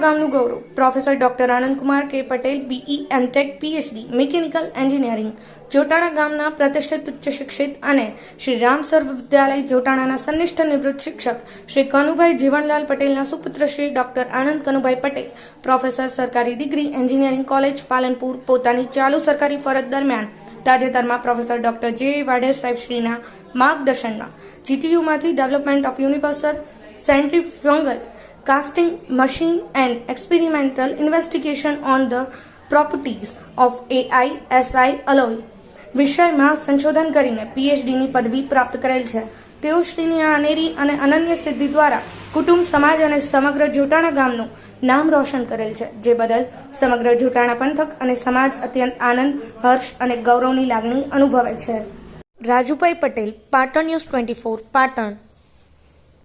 ગામનું ગૌરવ. Professor doctor Anandkumar K Patel BE MTech PhD mechanical engineering Jotana ગામના પ્રતિષ્ઠિત ઉચ્ચ શિક્ષિત અને શ્રી રામ સર્વ વિદ્યાલય જોટાણાના સંનિષ્ઠ નિવૃત્ત શિક્ષક શ્રી કનુભાઈ જીવનલાલ પટેલના સુપુત્ર શ્રી ડોક્ટર આનંદ કનુભાઈ પટેલ. પ્રોફેસર સરકારી ડિગ્રી, એન્જિનિયરિંગ કોલેજ, પાલનપુર પોતાની ચાલુ સરકારી ફરજ દરમિયાન તાજેતરમાં પ્રોફેસર ડોક્ટર જે વાઢેર સાહેબ શ્રીના માર્ગદર્શનમાં જીટીયુમાંથી development of universal centrifugal casting machine and experimental investigation on the properties of AI SI alloy વિષયમાં સંશોધન કરીને પીએચડીની પદવી પ્રાપ્ત કરેલ છે. તેઓ શ્રીની આ અનેરી અને અનન્ય સિદ્ધિ દ્વારા કુટુંબ સમાજ અને સમગ્ર જોટાણા ગામનું નામ રોશન કરેલ છે, જે બદલ સમગ્ર જોટાણા પંથક અને સમાજ અત્યંત આનંદ, હર્ષ અને ગૌરવની લાગણી અનુભવે છે. Rajubhai Patel, Patan news twenty four, Patan.